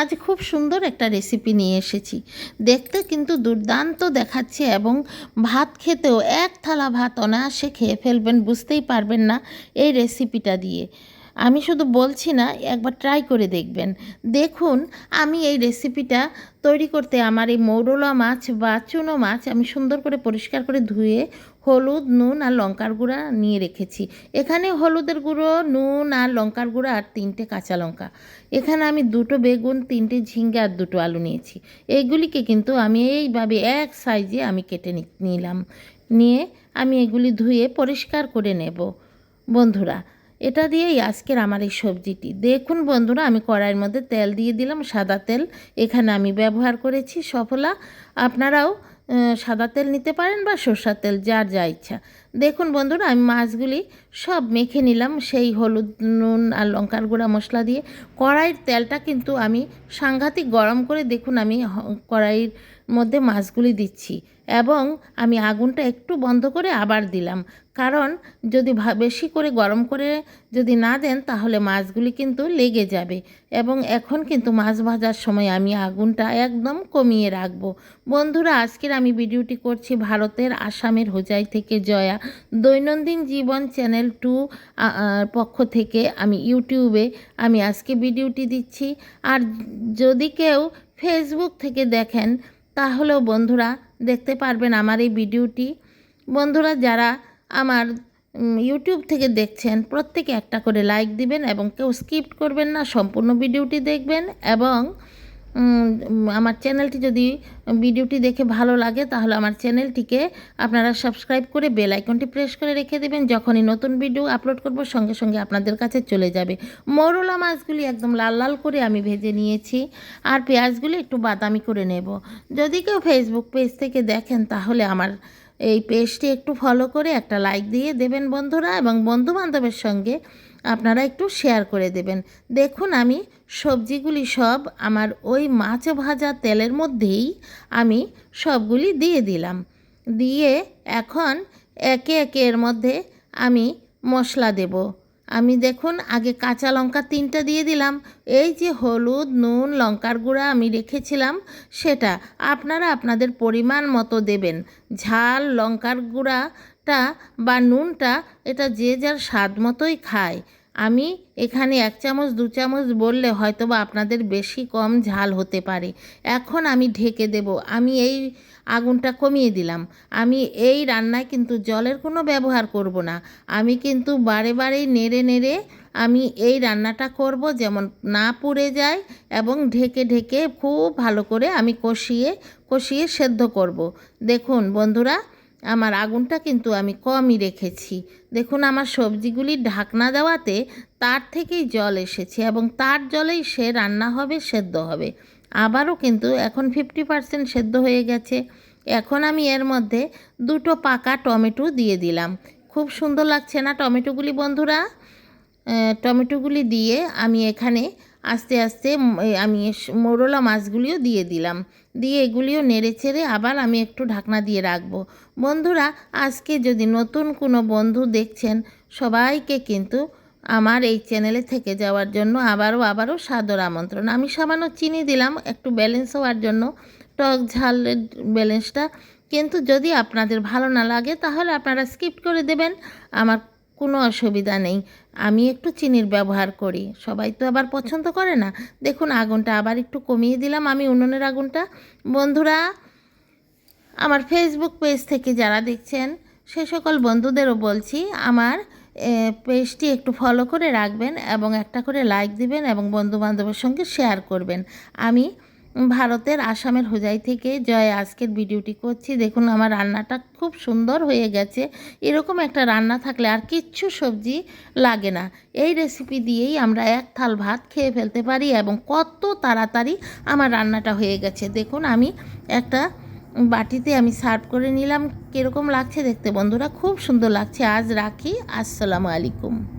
আজ খুব সুন্দর একটা রেসিপি নিয়ে এসেছি। দেখতে কিন্তু দুর্দান্ত দেখাচ্ছে এবং ভাত খেতেও এক থালা ভাত অনায়াসে খেয়ে ফেলবেন, বুঝতেই পারবেন না এই রেসিপিটা দিয়ে। আমি শুধু বলছি না, একবার ট্রাই করে দেখবেন। দেখুন, আমি এই রেসিপিটা তৈরি করতে আমার এই মৌরলা মাছ বা চুনো মাছ আমি সুন্দর করে পরিষ্কার করে ধুয়ে হলুদ, নুন আর লঙ্কার গুঁড়া নিয়ে রেখেছি। এখানে হলুদের গুঁড়ো, নুন আর লঙ্কার গুঁড়া আর তিনটে কাঁচা লঙ্কা। এখানে আমি দুটো বেগুন, তিনটে ঝিঙ্গে আর দুটো আলু নিয়েছি। এইগুলিকে কিন্তু আমি এইভাবে এক সাইজে আমি কেটে নিলাম। নিয়ে আমি এগুলি ধুয়ে পরিষ্কার করে নেব। বন্ধুরা এটা দিয়েই আজকের আমার এই সবজিটি। দেখুন বন্ধুরা, আমি কড়াইয়ের মধ্যে তেল দিয়ে দিলাম, সাদা তেল। এখানে আমি ব্যবহার করেছি সফলা। আপনারাও সাদা তেল নিতে পারেন বা সর্ষার তেল, যার যা ইচ্ছা। দেখুন বন্ধুরা, আমি মাছগুলি সব মেখে নিলাম। সেই হলুদ, নুন আর লঙ্কার গুঁড়া মশলা দিয়ে। কড়াইয়ের তেলটা কিন্তু আমি সাংঘাতিক গরম করে দেখুন আমি কড়াইয়ের মধ্যে মাছগুলি দিচ্ছি। এবং আমি আগুনটা একটু বন্ধ করে আবার দিলাম। কারণ যদি বেশি করে গরম করে যদি না দেন, তাহলে মাছগুলি কিন্তু লেগে যাবে। এবং এখন কিন্তু মাছ ভাজার সময় আমি আগুনটা একদম কমিয়ে রাখব। বন্ধুরা, আজকের আমি ভিডিওটি করছি ভারতের আসামের হোজাই থেকে জয়া। দৈনন্দিন জীবন চ্যানেল টু পক্ষ থেকে আমি ইউটিউবে আমি আজকে ভিডিওটি দিচ্ছি। আর যদি কেউ ফেসবুক থেকে দেখেন, তাহলেও বন্ধুরা দেখতে পারবেন আমার এই ভিডিওটি। বন্ধুরা, যারা আমার ইউটিউব থেকে দেখছেন, প্রত্যেকে একটা করে লাইক দিবেন এবং কেউ স্কিপ করবেন না, সম্পূর্ণ ভিডিওটি দেখবেন এবং আমার চ্যানেলটি যদি ভিডিওটি দেখে ভালো লাগে, তাহলে আমার চ্যানেলটিকে আপনারা সাবস্ক্রাইব করে বেল আইকনটি প্রেস করে রেখে দেবেন। যখনই নতুন ভিডিও আপলোড করব, সঙ্গে সঙ্গে আপনাদের কাছে চলে যাবে। মৌরলা মাছগুলি একদম লাল লাল করে আমি ভেজে নিয়েছি, আর পেঁয়াজগুলি একটু বাদামি করে নেব। যদি কেউ ফেসবুক পেজ থেকে দেখেন, তাহলে আমার এই পেজটি একটু ফলো করে একটা লাইক দিয়ে দেবেন বন্ধুরা এবং বন্ধুবান্ধবের সঙ্গে আপনারা একটু শেয়ার করে দেবেন। দেখুন আমি সবজিগুলি সব আমার ওই মাছ ভাজা তেলের মধ্যেই আমি সবগুলি দিয়ে দিলাম। দিয়ে এখন একে একে এর মধ্যে আমি মশলা দেব। আমি দেখুন, আগে কাঁচা লঙ্কা তিনটা দিয়ে দিলাম। এই যে হলুদ, নুন, লঙ্কার গুঁড়া আমি রেখেছিলাম, সেটা আপনারা আপনাদের পরিমাণ মতো দেবেন। ঝাল লঙ্কার গুঁড়াটা বা নুনটা এটা যে যার স্বাদ মতোই খায়। আমি এখানে এক চামচ, দু চামচ বললে হয়তো বা আপনাদের বেশি কম ঝাল হতে পারে। এখন আমি ঢেকে দেব। আমি এই আগুনটা কমিয়ে দিলাম। আমি এই রান্নায় কিন্তু জলের কোনো ব্যবহার করব না। আমি কিন্তু বারে বারে নেড়ে নেড়ে আমি এই রান্নাটা করব যেমন না পুড়ে যায় এবং ঢেকে ঢেকে খুব ভালো করে আমি কষিয়ে কষিয়ে সেদ্ধ করব। দেখুন বন্ধুরা আমার আগুনটা কিন্তু আমি কমই রেখেছি। দেখুন, আমার সবজিগুলি ঢাকনা দেওয়াতে তার থেকেই জল এসেছে এবং তার জলেই সে রান্না হবে, সেদ্ধ হবে। আবারও কিন্তু এখন ফিফটি পার্সেন্ট সেদ্ধ হয়ে গেছে। এখন আমি এর মধ্যে দুটো পাকা টমেটো দিয়ে দিলাম। খুব সুন্দর লাগছে না টমেটোগুলি বন্ধুরা? টমেটোগুলি দিয়ে আমি এখানে আস্তে আস্তে আমি মোরলা মাছগুলিও দিয়ে দিলাম। দিয়ে এগুলিও নেড়ে চেড়ে আবার আমি একটু ঢাকনা দিয়ে রাখব। বন্ধুরা, আজকে যদি নতুন কোনো বন্ধু দেখছেন, সবাইকে কিন্তু আমার এই চ্যানেলে থেকে যাওয়ার জন্য আবারও আবারও সাদর আমন্ত্রণ। আমি সামান্য চিনি দিলাম, একটু ব্যালেন্স হওয়ার জন্য। টক ঝালের ব্যালেন্সটা। কিন্তু যদি আপনাদের ভালো না লাগে, তাহলে আপনারা স্কিপ করে দেবেন। আমার কোনো অসুবিধা নেই। আমি একটু চিনির ব্যবহার করি। সবাই তো আবার পছন্দ করে না। দেখুন, আগুনটা আবার একটু কমিয়ে দিলাম আমি উনুনের আগুনটা। বন্ধুরা, আমার ফেসবুক পেজ থেকে যারা দেখছেন, সে সকল বন্ধুদেরও বলছি, আমার পেজটি একটু ফলো করে রাখবেন এবং একটা করে লাইক দিবেন এবং বন্ধু বান্ধবের সঙ্গে শেয়ার করবেন। আমি ভারতের আসামের হোজাই থেকে, জয় আজকের ভিডিওটি করছি। দেখুন আমার রান্নাটা খুব সুন্দর হয়ে গেছে। এরকম একটা রান্না থাকলে আর কিচ্ছু সবজি লাগে না। এই রেসিপি দিয়েই আমরা এক থাল ভাত খেয়ে ফেলতে পারি এবং কত তাড়াতাড়ি আমার রান্নাটা হয়ে গেছে। দেখুন আমি একটা বাটিতে আমি সার্ভ করে নিলাম। কীরকম লাগছে দেখতে বন্ধুরা? খুব সুন্দর লাগছে। আজ রাখি। আসসালামু আলাইকুম।